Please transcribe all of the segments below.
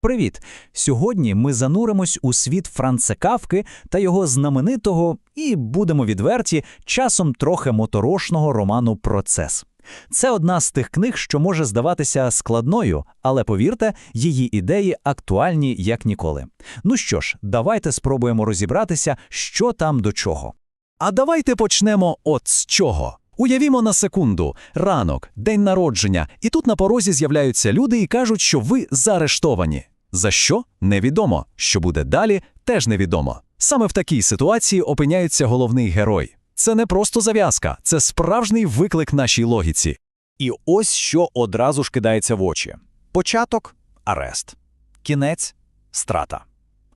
Привіт! Сьогодні ми зануримось у світ Франца Кавки та його знаменитого і, будемо відверті, часом трохи моторошного роману Процес. Це одна з тих книг, що може здаватися складною, але повірте, її ідеї актуальні як ніколи. Ну що ж, давайте спробуємо розібратися, що там до чого. А давайте почнемо от з чого. Уявімо на секунду, ранок, день народження, і тут на порозі з'являються люди і кажуть, що ви заарештовані. За що? Невідомо. Що буде далі, теж невідомо. Саме в такій ситуації опиняється головний герой. Це не просто зав'язка, це справжній виклик нашій логіці. І ось що одразу ж кидається в очі: початок арест, кінець страта.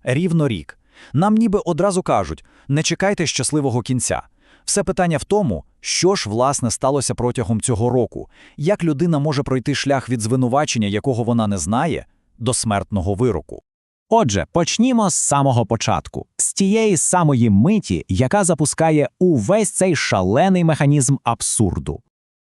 Рівно рік. Нам ніби одразу кажуть: не чекайте щасливого кінця. Все питання в тому, що ж власне сталося протягом цього року, як людина може пройти шлях від звинувачення, якого вона не знає, до смертного вироку. Отже, почнімо з самого початку, з тієї самої миті, яка запускає увесь цей шалений механізм абсурду.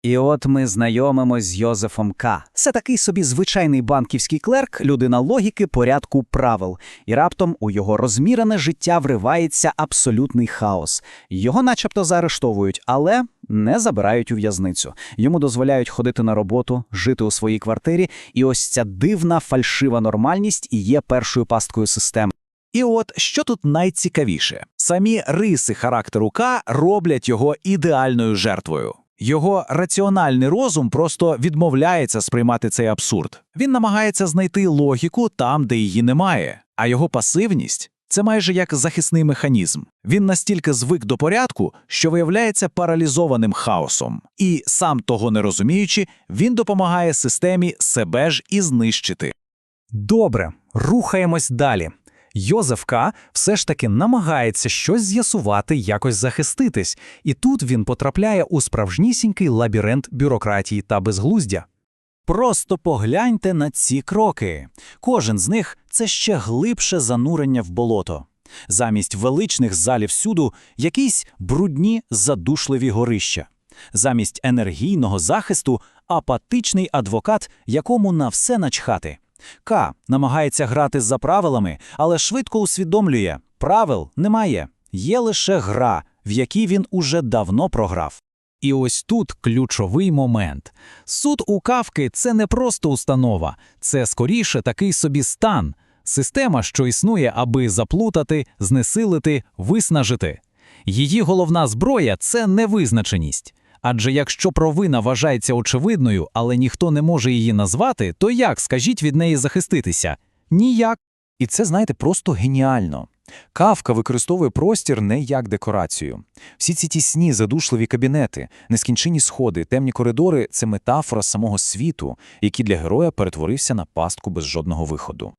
І от ми знайомимось з Йозефом К. Це такий собі звичайний банківський клерк, людина логіки, порядку, правил. І раптом у його розмірене життя вривається абсолютний хаос. Його начебто заарештовують, але не забирають у в'язницю. Йому дозволяють ходити на роботу, жити у своїй квартирі, і ось ця дивна фальшива нормальність і є першою пасткою системи. І от що тут найцікавіше: самі риси характеру К роблять його ідеальною жертвою. Його раціональний розум просто відмовляється сприймати цей абсурд. Він намагається знайти логіку там, де її немає, а його пасивність це майже як захисний механізм. Він настільки звик до порядку, що виявляється паралізованим хаосом. І сам того не розуміючи, він допомагає системі себе ж і знищити. Добре, рухаємось далі. Йозеф К. все ж таки намагається щось з'ясувати, якось захиститись, і тут він потрапляє у справжнісінький лабіринт бюрократії та безглуздя. Просто погляньте на ці кроки. Кожен з них це ще глибше занурення в болото. Замість величних залів суду якісь брудні задушливі горища. Замість енергійного захисту апатичний адвокат, якому на все начхати. К намагається грати за правилами, але швидко усвідомлює – правил немає, є лише гра, в якій він уже давно програв. І ось тут ключовий момент. Суд у Кавки – це не просто установа, це скоріше такий собі стан, система, що існує, аби заплутати, знесилити, виснажити. Її головна зброя – це невизначеність. Адже якщо провина вважається очевидною, але ніхто не може її назвати, то як, скажіть, від неї захиститися? Ніяк. І це, знаєте, просто геніально. Кавка використовує простір не як декорацію. Всі ці тісні, задушливі кабінети, нескінчені сходи, темні коридори це метафора самого світу, який для героя перетворився на пастку без жодного виходу.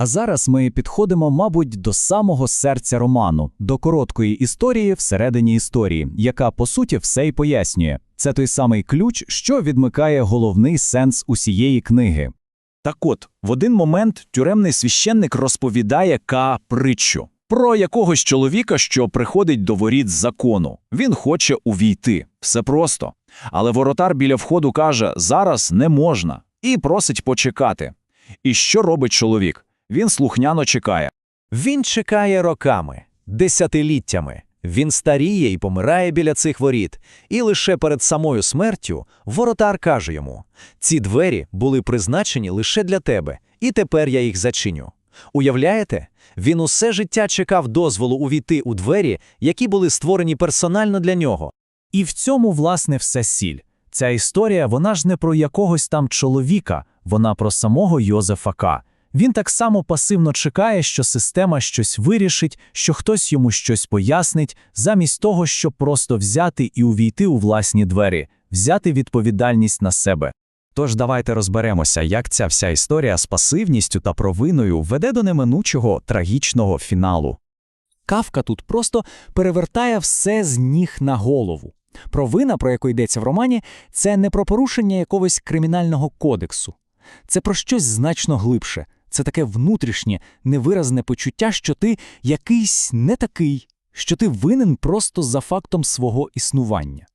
А зараз ми підходимо, мабуть, до самого серця роману, до короткої історії всередині історії, яка по суті все й пояснює. Це той самий ключ, що відмикає головний сенс усієї книги. Так от, в один момент тюремний священник розповідає Ка притчу про якогось чоловіка, що приходить до воріт закону. Він хоче увійти. Все просто. Але воротар біля входу каже: зараз не можна, і просить почекати. І що робить чоловік? Він слухняно чекає. Він чекає роками, десятиліттями. Він старіє і помирає біля цих воріт, і лише перед самою смертю воротар каже йому: ці двері були призначені лише для тебе, і тепер я їх зачиню. Уявляєте, він усе життя чекав дозволу увійти у двері, які були створені персонально для нього. І в цьому, власне, все сіль. Ця історія, вона ж не про якогось там чоловіка, вона про самого Йозефа К. Він так само пасивно чекає, що система щось вирішить, що хтось йому щось пояснить, замість того, щоб просто взяти і увійти у власні двері, взяти відповідальність на себе. Тож давайте розберемося, як ця вся історія з пасивністю та провиною веде до неминучого трагічного фіналу. Кавка тут просто перевертає все з ніг на голову. Провина, про яку йдеться в романі, це не про порушення якогось кримінального кодексу. Це про щось значно глибше. Це таке внутрішнє, невиразне почуття, що ти якийсь не такий, що ти винен просто за фактом свого існування.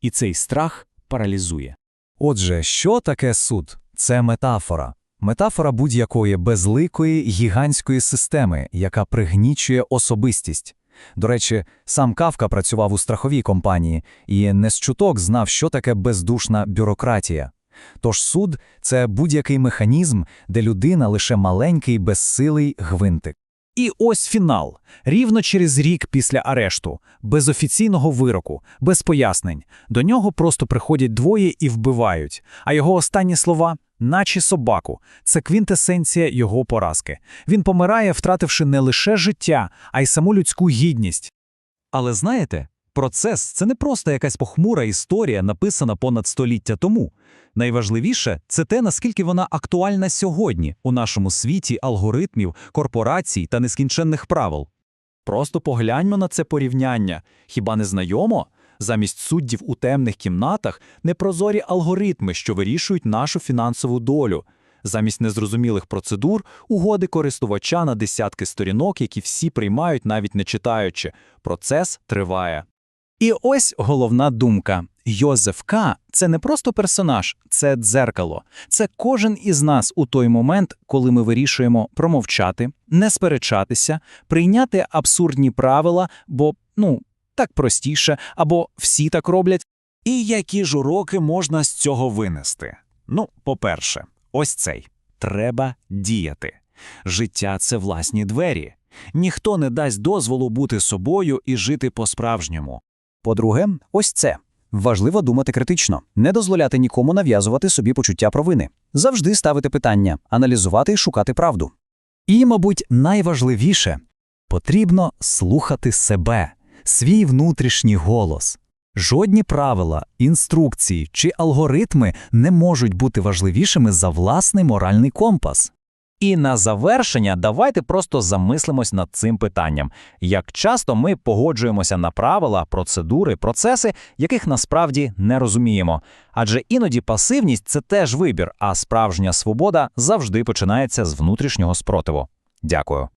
І цей страх паралізує. Отже, що таке суд? Це метафора. Метафора будь-якої безликої гігантської системи, яка пригнічує особистість. До речі, сам Кавка працював у страховій компанії і не з чуток знав, що таке бездушна бюрократія. Тож суд це будь-який механізм, де людина лише маленький безсилий гвинтик. І ось фінал. Рівно через рік після арешту, без офіційного вироку, без пояснень. До нього просто приходять двоє і вбивають. А його останні слова наче собаку. Це квінтесенція його поразки. Він помирає, втративши не лише життя, а й саму людську гідність. Але знаєте, процес це не просто якась похмура історія, написана понад століття тому. Найважливіше це те, наскільки вона актуальна сьогодні у нашому світі алгоритмів, корпорацій та нескінченних правил. Просто погляньмо на це порівняння. Хіба не знайомо? Замість суддів у темних кімнатах непрозорі алгоритми, що вирішують нашу фінансову долю. Замість незрозумілих процедур угоди користувача на десятки сторінок, які всі приймають, навіть не читаючи. Процес триває. І ось головна думка. Йозеф К. – це не просто персонаж, це дзеркало. Це кожен із нас у той момент, коли ми вирішуємо промовчати, не сперечатися, прийняти абсурдні правила, бо, ну, так простіше, або всі так роблять. І які ж уроки можна з цього винести? Ну, по-перше, ось цей. Треба діяти. Життя – це власні двері. Ніхто не дасть дозволу бути собою і жити по-справжньому. По-друге, ось це. Важливо думати критично, не дозволяти нікому нав'язувати собі почуття провини. Завжди ставити питання, аналізувати і шукати правду. І, мабуть, найважливіше потрібно слухати себе, свій внутрішній голос. Жодні правила, інструкції чи алгоритми не можуть бути важливішими за власний моральний компас. І на завершення давайте просто замислимось над цим питанням. Як часто ми погоджуємося на правила, процедури, процеси, яких насправді не розуміємо. Адже іноді пасивність це теж вибір, а справжня свобода завжди починається з внутрішнього спротиву. Дякую.